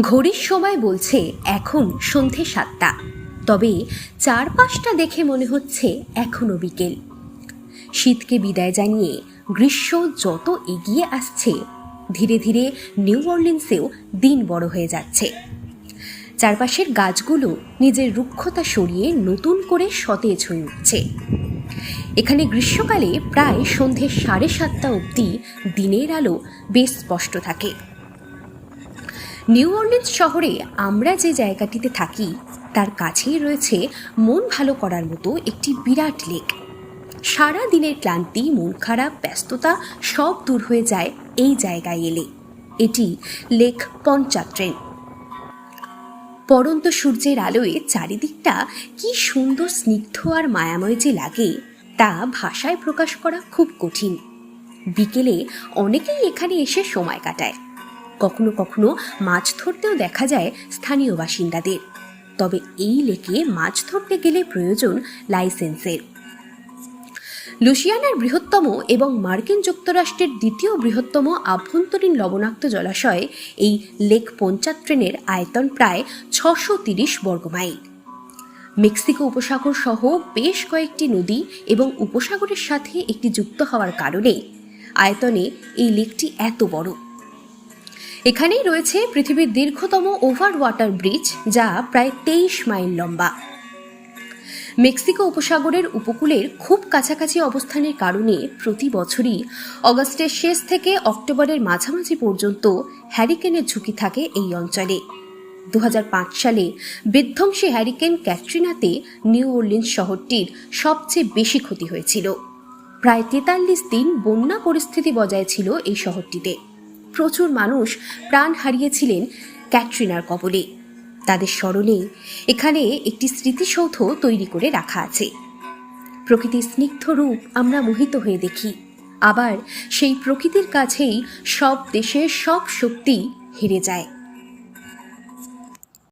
ঘড়ির সময় বলছে, এখন সন্ধে সাতটা। তবে চারপাশটা দেখে মনে হচ্ছে এখনও বিকেল। শীতকে বিদায় জানিয়ে গ্রীষ্ম যত এগিয়ে আসছে, ধীরে ধীরে নিউ অর্লিন্সেও দিন বড় হয়ে যাচ্ছে। চারপাশের গাছগুলো নিজের রুক্ষতা সরিয়ে নতুন করে সতেজ হয়ে উঠছে। এখানে গ্রীষ্মকালে প্রায় সন্ধে সাড়ে সাতটা অবধি দিনের আলো বেশ স্পষ্ট থাকে। নিউ অর্লিন্স শহরে আমরা যে জায়গাটিতে থাকি, তার কাছেই রয়েছে মন ভালো করার মতো একটি বিরাট লেক সারা দিনের ক্লান্তি, মন খারাপ, ব্যস্ততা সব দূর হয়ে যায় এই জায়গায় এলে। এটি লেক পঞ্চাত্রেন পরন্ত সূর্যের আলোয় চারিদিকটা কি সুন্দর, স্নিগ্ধ আর মায়াময় যে লাগে, তা ভাষায় প্রকাশ করা খুব কঠিন। বিকেলে অনেকেই এখানে এসে সময় কাটায়। কখনো কখনো মাছ ধরতেও দেখা যায় স্থানীয় বাসিন্দাদের। তবে এই লেকে মাছ ধরতে গেলে প্রয়োজন লাইসেন্সের। লুসিয়ানার বৃহত্তম এবং মার্কিন যুক্তরাষ্ট্রের দ্বিতীয় বৃহত্তম আভ্যন্তরীণ লবণাক্ত জলাশয় এই লেক পঞ্চাত্রেনের আয়তন প্রায় ছশো তিরিশ বর্গমাইল। মেক্সিকো উপসাগর সহ বেশ কয়েকটি নদী এবং উপসাগরের সাথে একটি যুক্ত হওয়ার কারণে আয়তনে এই লেকটি এত বড়। এখানেই রয়েছে পৃথিবীর দীর্ঘতম ওভার ওয়াটার ব্রিজ, যা প্রায় তেইশ মাইল লম্বা। মেক্সিকো উপসাগরের উপকূলের খুব কাছাকাছি অবস্থানের কারণে প্রতি বছরই অগস্টের শেষ থেকে অক্টোবরের মাঝামাঝি পর্যন্ত হ্যারিকেনের ঝুঁকি থাকে এই অঞ্চলে। দু হাজার পাঁচ সালে বিধ্বংসী হ্যারিকেন ক্যাটরিনাতে নিউ অর্লিন্স শহরটির সবচেয়ে বেশি ক্ষতি হয়েছিল। প্রায় তেতাল্লিশ দিন বন্যা পরিস্থিতি বজায় ছিল এই শহরটিতে। প্রচুর মানুষ প্রাণ হারিয়েছিলেন ক্যাটরিনার কবলে। তাদের স্মরণে এখানে একটি স্মৃতিসৌধ তৈরি করে রাখা আছে। প্রকৃতির স্নিগ্ধ রূপ আমরা মোহিত হয়ে দেখি। আবার সেই প্রকৃতির কাছেই সব দেশের সব শক্তি হেরে যায়।